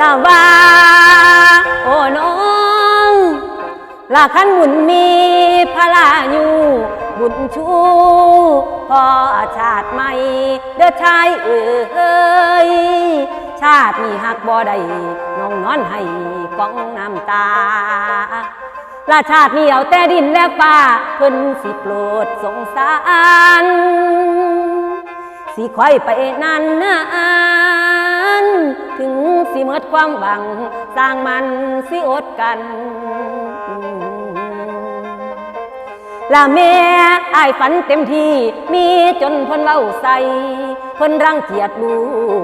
ลาวาโอ้น้องลาขันบุญมีพระลาอยู่บุญชูพอชาติใหม่เด้อชายเอ้ยชาติมีหักบ่ได้น้องนอนให้กองน้ำตา ราชาตินี้เอาแต่ดินและฟ้าเพิ่นสิโปรดสงสารสิคอยไปนานนานถึงสิเมิดความหวัง สร้างมันสิอดกันละแม่อายฝันเต็มที่ มีจนพิ่นเว้าใส่พิ่นรังเกียจลู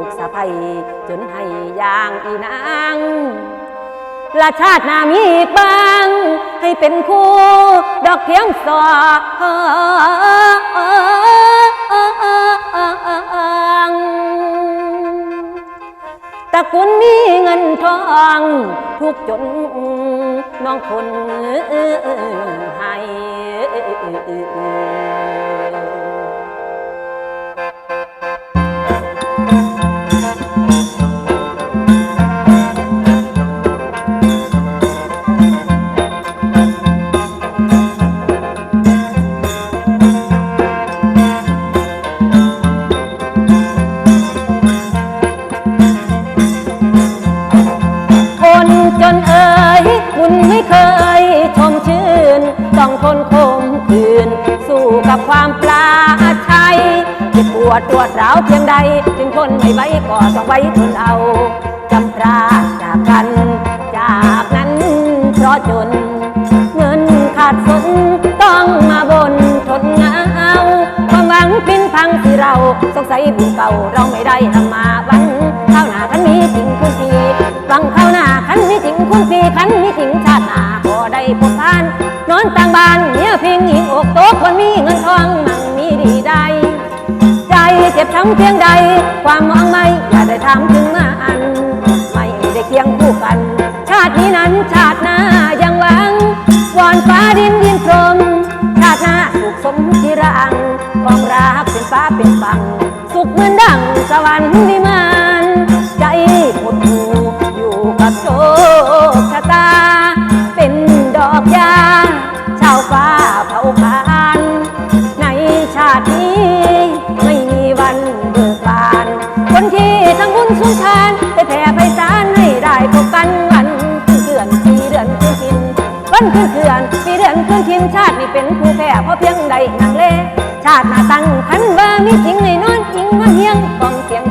กสะใภ้จนให้ยางอีนาง ละชาตินามีอีกบ้าง ให้เป็นคู่ดอกเพียงสอตะกุลมีเงินทอง ทุกจนน้องคนให้ ยบุญไม่เคยชมชื่น ต้องทนคมคืน สู้กับความปลาชัยเจ็บปวดปวดร้าวเพียงใด ถึงทนไม่ไหวก็ต้องไว้ทนเอาจำปราจากกัน จากนั้นเพราะจน เงินขาดสนต้องมาบนทนเหงาความหวังพินพังที่เราสงสัยบุญเก่าเราไม่ได้ทำมาวังข้าวหน้าคันมีจริงคุณพี่วังข้าวหน้าคันมีจริงคุณพี่คันมีจริงาติหน้าพอได้พบผ่าน นอนต่างบ้านเมียเพียงหญิงอกโตคนมีเงินทองมั่งมีดีได้ใจเจ็บช้ำเพียงใด ความมองไม่อย่าได้ถามถึงมาอัน ไม่ได้เคียงคู่กัน ชาตินี้นั้นชาติหน้ายังหวังวอนฟ้าดินดินพรหมชาติหน้าสุขสมที่รังความรักเป็นฟ้าเป็นฟัง สุขเหมือนดังสวรรค์วิมาน เผาผลาญในชาตินี้ ไม่มีวันเบิกบาน คนที่ทั้งบุญสุนทานไปแผ่ไพศาลให้ได้พบกันวันขึ้นเดือนปีเดือนขึ้นทินวันขึ้นเดือนปีเดือนขึ้นทินชาตินี้เป็นผู้แพ้เพราะเพียงใดนางเลชาติหน้าตั้งพันว่ามีจริงในนอนจริงนอนเฮียงกองเคียง